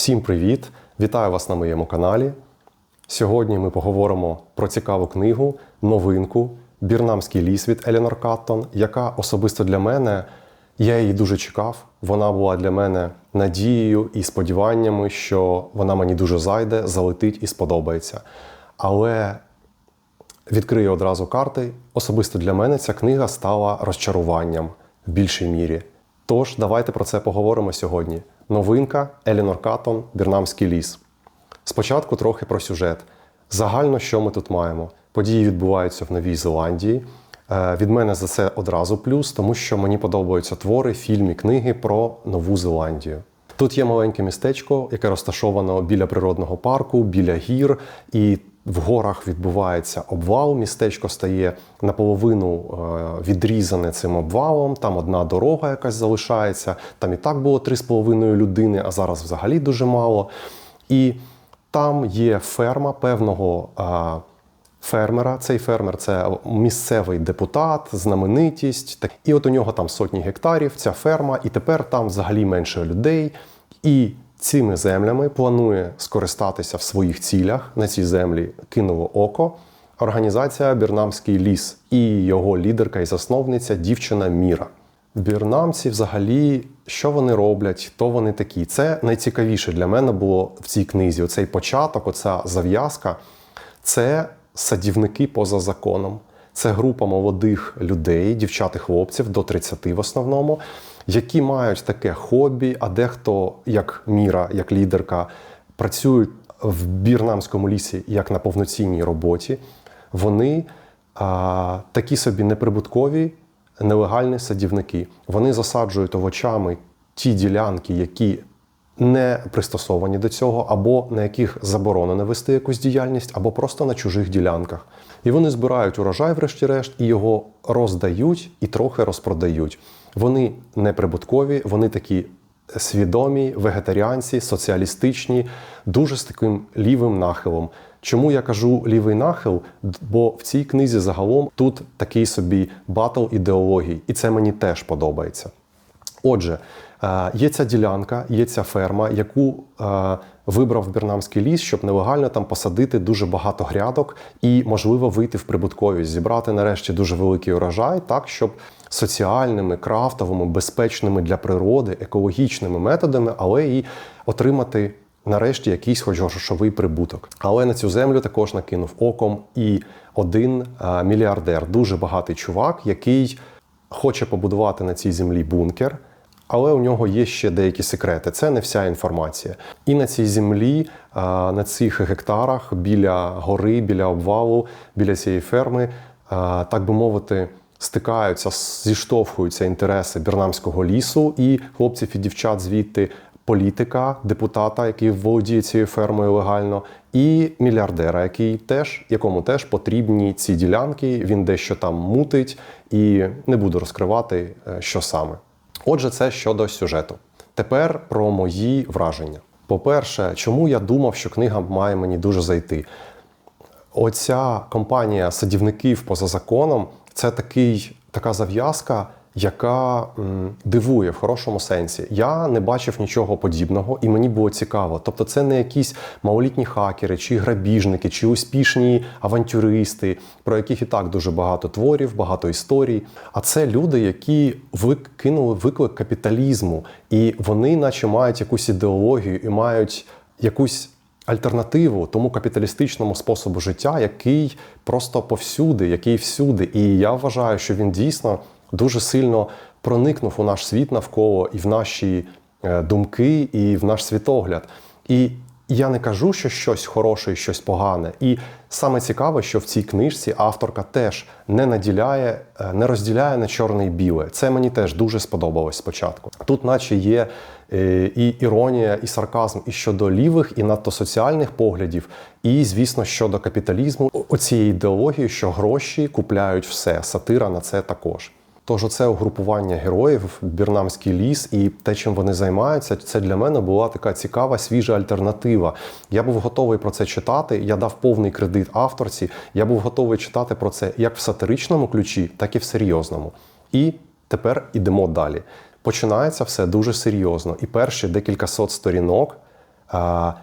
Всім привіт! Вітаю вас на моєму каналі. Сьогодні ми поговоримо про цікаву книгу, новинку Бірнамський ліс від Еленор Каттон, яка особисто для мене, я її дуже чекав. Вона була для мене надією і сподіваннями, що вона мені дуже зайде, залетить і сподобається. Але відкрию одразу карти. Особисто для мене ця книга стала розчаруванням в більшій мірі. Тож, давайте про це поговоримо сьогодні. Новинка Елінор Каттон Бірнамський ліс. Спочатку трохи про сюжет. Загально, що ми тут маємо? Події відбуваються в Новій Зеландії. Е, Від мене за це одразу плюс, тому що мені подобаються твори, фільми, книги про Нову Зеландію. Тут є маленьке містечко, яке розташовано біля природного парку, біля гір, і в горах відбувається обвал. Містечко стає наполовину е, відрізане цим обвалом. Там одна дорога якась залишається. Там і так було 3,5 людини, а зараз взагалі дуже мало. І там є ферма певного фермера. Цей фермер це місцевий депутат, знаменитість. І от у нього там сотні гектарів, ця ферма, і тепер там взагалі менше людей. І цими землями планує скористатися в своїх цілях на ці землі кинуло око. Організація Бірнамський ліс і його лідерка і засновниця дівчина Міра. Бірнамці, взагалі, що вони роблять, хто вони такі. Це найцікавіше для мене було в цій книзі. Оцей початок, оця зав'язка це садівники поза законом. Це група молодих людей, дівчат і хлопців до 30 в основному, які мають таке хобі, а дехто, як Міра, як лідерка, працюють в бірнамському лісі як на повноцінній роботі. Вони а, такі собі неприбуткові нелегальні садівники. Вони засаджують овочами ті ділянки, які не пристосовані до цього, або на яких заборонено вести якусь діяльність, або просто на чужих ділянках. І вони збирають урожай, врешті-решт, і його роздають і трохи розпродають. Вони неприбуткові, вони такі свідомі, вегетаріанці, соціалістичні, дуже з таким лівим нахилом. Чому я кажу лівий нахил? Бо в цій книзі загалом тут такий собі батл ідеологій, і це мені теж подобається. Отже, є ця ділянка, є ця ферма, яку е, вибрав Бірнамський ліс, щоб нелегально там посадити дуже багато грядок і, можливо, вийти в прибутковість, зібрати нарешті дуже великий урожай, так щоб соціальними, крафтовими, безпечними для природи, екологічними методами, але і отримати. Нарешті якийсь хоч грошовий прибуток. Але на цю землю також накинув оком і один е, мільярдер, дуже багатий чувак, який хоче побудувати на цій землі бункер, але у нього є ще деякі секрети. Це не вся інформація. І на цій землі, на цих гектарах, біля гори, біля обвалу, біля цієї ферми, так би мовити, стикаються, зіштовхуються інтереси бірнамського лісу і хлопців і дівчат звідти. Політика, депутата, який володіє цією фермою легально, і мільярдера, який теж, якому теж потрібні ці ділянки. Він дещо там мутить і не буду розкривати, е, що саме. Отже, це щодо сюжету. Тепер про мої враження. По-перше, чому я думав, що книга має мені дуже зайти? Оця компанія садівників поза законом це такий, така зав'язка, яка дивує в хорошому сенсі. Я не бачив нічого подібного, і мені було цікаво. Тобто, це не якісь малолітні хакери, чи грабіжники, чи успішні авантюристи, про яких і так дуже багато творів, багато історій. А це люди, які викинули виклик капіталізму, і вони, наче, мають якусь ідеологію і мають якусь альтернативу тому капіталістичному способу життя, який просто повсюди, який всюди. І я вважаю, що він дійсно дуже сильно проникнув у наш світ навколо і в наші е, думки, і в наш світогляд. І я не кажу, що щось хороше і щось погане. І саме цікаве, що в цій книжці авторка теж не наділяє, е, не розділяє на чорне і біле. Це мені теж дуже сподобалось спочатку. Тут, наче, є е, і іронія, і сарказм і щодо лівих, і надто соціальних поглядів, і, звісно, щодо капіталізму, оцієї ідеології, що гроші купляють все. Сатира на це також. Тож оце угрупування героїв, Бірнамський ліс і те, чим вони займаються, це для мене була така цікава, свіжа альтернатива. Я був готовий про це читати. Я дав повний кредит авторці. Я був готовий читати про це як в сатиричному ключі, так і в серйозному. І тепер ідемо далі. Починається все дуже серйозно. І перші декілька сот сторінок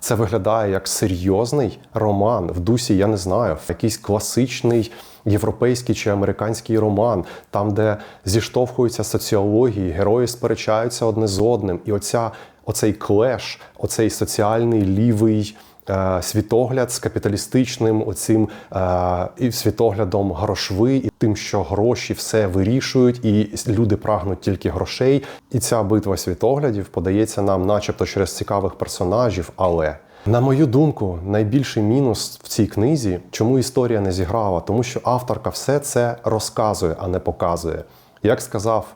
Це виглядає як серйозний роман в дусі, я не знаю, якийсь класичний європейський чи американський роман, там, де зіштовхуються соціології, герої сперечаються одне з одним. І оця, оцей клеш, оцей соціальний лівий. е, Світогляд з капіталістичним оцим е, і світоглядом грошви, і тим, що гроші все вирішують, і люди прагнуть тільки грошей. І ця битва світоглядів подається нам, начебто, через цікавих персонажів. Але на мою думку, найбільший мінус в цій книзі, чому історія не зіграла, тому що авторка все це розказує, а не показує. Як сказав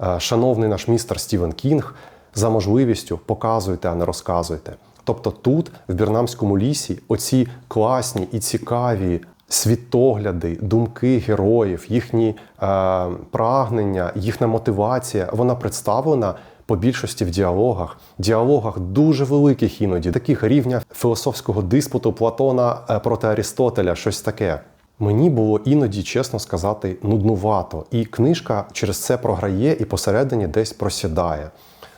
е, шановний наш містер Стівен Кінг, за можливістю показуйте, а не розказуйте. Тобто тут, в Бірнамському лісі, оці класні і цікаві світогляди, думки героїв, їхні е, прагнення, їхня мотивація, вона представлена по більшості в діалогах, діалогах дуже великих іноді, таких рівня філософського диспуту Платона е, проти Арістотеля, щось таке. Мені було іноді, чесно сказати, нуднувато, і книжка через це програє і посередині десь просідає.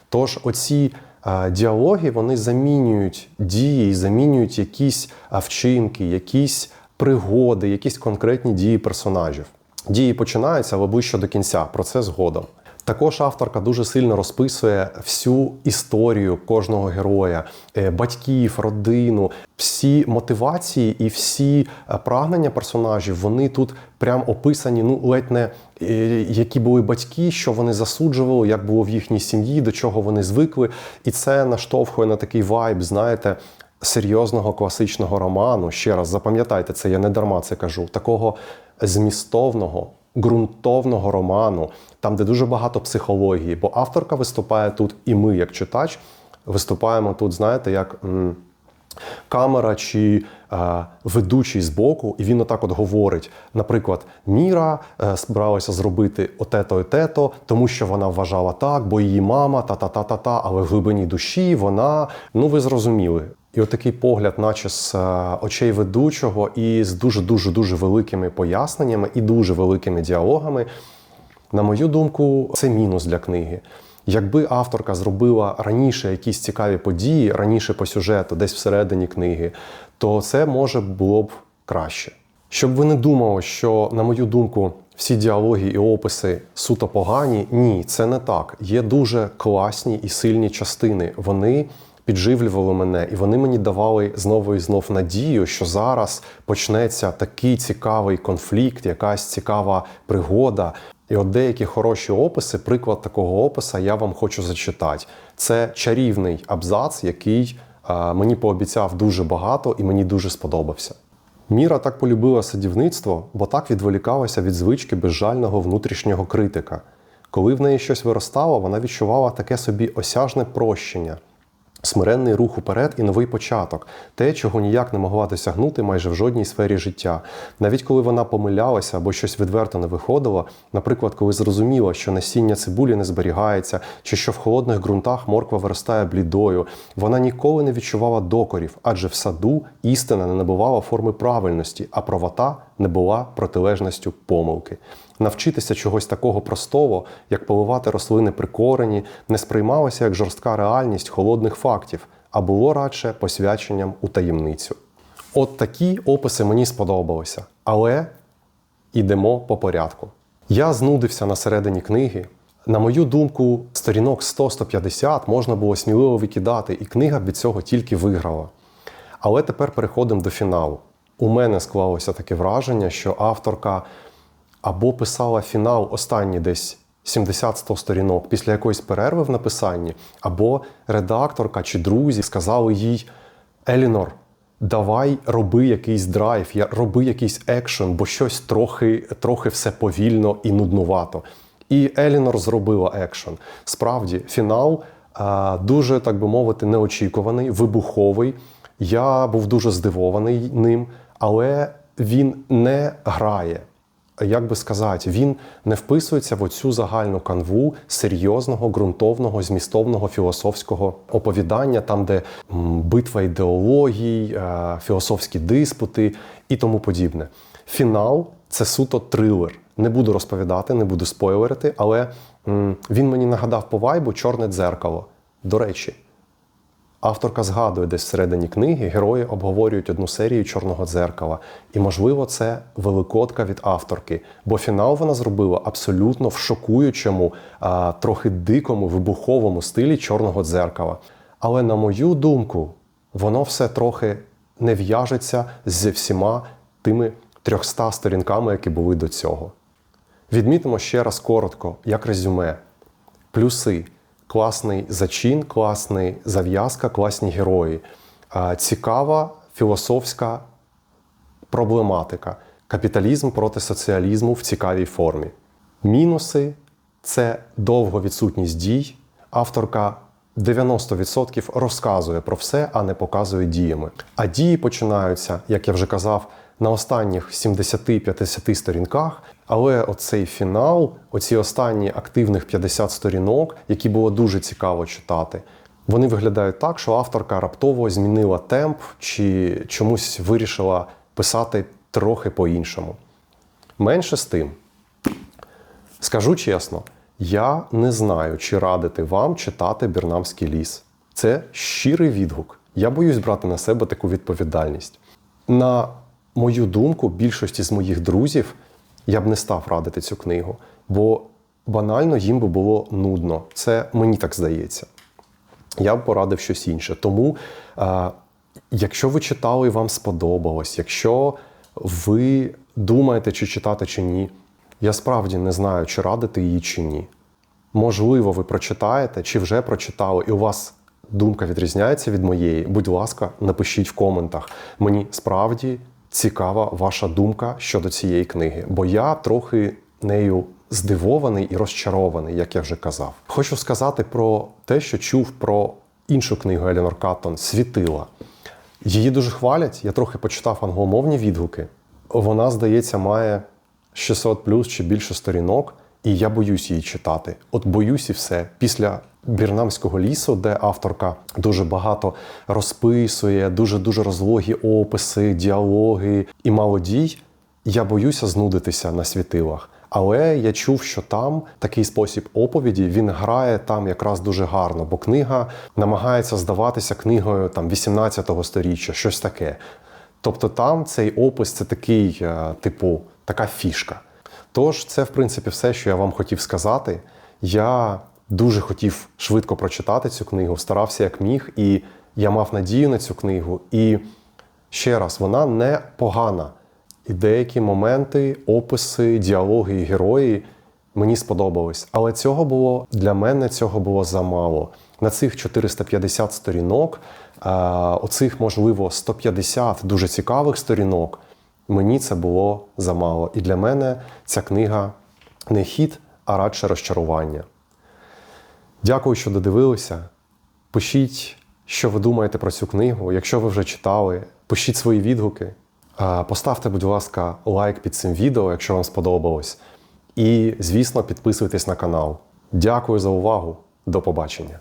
Тож оці е, діалоги вони замінюють дії, замінюють якісь е, вчинки, якісь пригоди, якісь конкретні дії персонажів. Дії починаються, але ближче до кінця, про це згодом. Також авторка дуже сильно розписує всю історію кожного героя, е, батьків, родину, всі мотивації і всі е, прагнення персонажів. Вони тут прям описані. Ну ледь не е, які були батьки, що вони засуджували, як було в їхній сім'ї, до чого вони звикли. І це наштовхує на такий вайб, знаєте. Серйозного класичного роману, ще раз запам'ятайте це, я не дарма це кажу, такого змістовного, ґрунтовного роману, там, де дуже багато психології, бо авторка виступає тут, і ми, як читач, виступаємо тут, знаєте, як камера чи е, ведучий збоку, і він отак от говорить: наприклад, Міра е, збиралася зробити отето і тето, тому що вона вважала так, бо її мама та-та-та-та-та, але в глибині душі вона, ну ви зрозуміли. І отакий погляд, наче з е, очей ведучого, і з дуже дуже дуже великими поясненнями і дуже великими діалогами. На мою думку, це мінус для книги. Якби авторка зробила раніше якісь цікаві події, раніше по сюжету, десь всередині книги, то це може було б краще. Щоб ви не думали, що, на мою думку, всі діалоги і описи суто погані, ні, це не так. Є дуже класні і сильні частини. Вони підживлювали мене, і вони мені давали знову і знов надію, що зараз почнеться такий цікавий конфлікт, якась цікава пригода. І от деякі хороші описи, приклад такого описа я вам хочу зачитати. Це чарівний абзац, який е, мені пообіцяв дуже багато і мені дуже сподобався. Міра так полюбила садівництво, бо так відволікалася від звички безжального внутрішнього критика. Коли в неї щось виростало, вона відчувала таке собі осяжне прощення, смиренний рух уперед і новий початок, те, чого ніяк не могла досягнути майже в жодній сфері життя. Навіть коли вона помилялася або щось відверто не виходило, наприклад, коли зрозуміла, що насіння цибулі не зберігається, чи що в холодних ґрунтах морква виростає блідою, вона ніколи не відчувала докорів, адже в саду істина не набувала форми правильності, а правота не була протилежністю помилки. Навчитися чогось такого простого, як поливати рослини при корені, не сприймалося як жорстка реальність холодних фактів, а було радше посвяченням у таємницю. От такі описи мені сподобалися, але йдемо по порядку. Я знудився на середині книги. На мою думку, сторінок 100-150 можна було сміливо викидати, і книга б від цього тільки виграла. Але тепер переходимо до фіналу. У мене склалося таке враження, що авторка або писала фінал останні десь 70-100 сторінок після якоїсь перерви в написанні, або редакторка чи друзі сказали їй: Елінор, давай роби якийсь драйв, роби якийсь екшен, бо щось трохи, трохи все повільно і нуднувато. І Елінор зробила екшен. Справді, фінал е, дуже, так би мовити, неочікуваний, вибуховий. Я був дуже здивований ним, але він не грає як би сказати, він не вписується в оцю загальну канву серйозного, ґрунтовного, змістовного філософського оповідання, там, де битва ідеологій, е, філософські диспути і тому подібне. Фінал це суто трилер. Не буду розповідати, не буду спойлерити, але він мені нагадав по вайбу чорне дзеркало. До речі. Авторка згадує десь всередині книги, герої обговорюють одну серію чорного дзеркала. І, можливо, це великодка від авторки, бо фінал вона зробила абсолютно в шокуючому, а, трохи дикому, вибуховому стилі чорного дзеркала. Але на мою думку, воно все трохи не в'яжеться з всіма тими 300 сторінками, які були до цього. Відмітимо ще раз коротко, як резюме. Плюси: класний зачин, класний зав'язка, класні герої, цікава філософська проблематика. Капіталізм проти соціалізму в цікавій формі. Мінуси це довго відсутність дій. Авторка 90% розказує про все, а не показує діями. А дії починаються, як я вже казав, на останніх 70-50 сторінках. Але оцей фінал, оці останні активних 50 сторінок, які було дуже цікаво читати, вони виглядають так, що авторка раптово змінила темп чи чомусь вирішила писати трохи по-іншому. Менше з тим, Скажу чесно, я не знаю, чи радити вам читати Бірнамський ліс. Це щирий відгук. Я боюсь брати на себе таку відповідальність. На мою думку, більшості з моїх друзів я б не став радити цю книгу, бо банально їм би було нудно. Це мені так здається. Я б порадив щось інше. Тому, е, якщо ви читали і вам сподобалось, якщо ви думаєте, чи читати, чи ні, я справді не знаю, чи радити її, чи ні. Можливо, ви прочитаєте, чи вже прочитали, і у вас думка відрізняється від моєї. Будь ласка, напишіть в коментах. Мені справді цікава ваша думка щодо цієї книги, бо я трохи нею здивований і розчарований, як я вже казав. Хочу сказати про те, що чув про іншу книгу Елінор Каттон Світила. Її дуже хвалять. Я трохи почитав англомовні відгуки. Вона, здається, має 600 плюс чи більше сторінок, і я боюсь її читати. От боюсь і все. Після Бірнамського лісу, де авторка дуже багато розписує, дуже дуже розлогі описи, діалоги і мало дій, я боюся знудитися на світилах. Але я чув, що там такий спосіб оповіді він грає там якраз дуже гарно, бо книга намагається здаватися книгою там 18-го сторіччя, щось таке. Тобто там цей опис це такий, е, типу, така фішка. Тож, це, в принципі, все, що я вам хотів сказати. Я дуже хотів швидко прочитати цю книгу, старався як міг, і я мав надію на цю книгу. І ще раз, вона не погана. І деякі моменти, описи, діалоги і герої мені сподобались. Але цього було для мене цього було замало. На цих 450 сторінок, е, оцих, можливо, 150 дуже цікавих сторінок, мені це було замало. І для мене ця книга не хід, а радше розчарування. Дякую, що додивилися. Пишіть, що ви думаєте про цю книгу. Якщо ви вже читали, пишіть свої відгуки. Поставте, будь ласка, лайк під цим відео, якщо вам сподобалось. І, звісно, підписуйтесь на канал. Дякую за увагу. До побачення.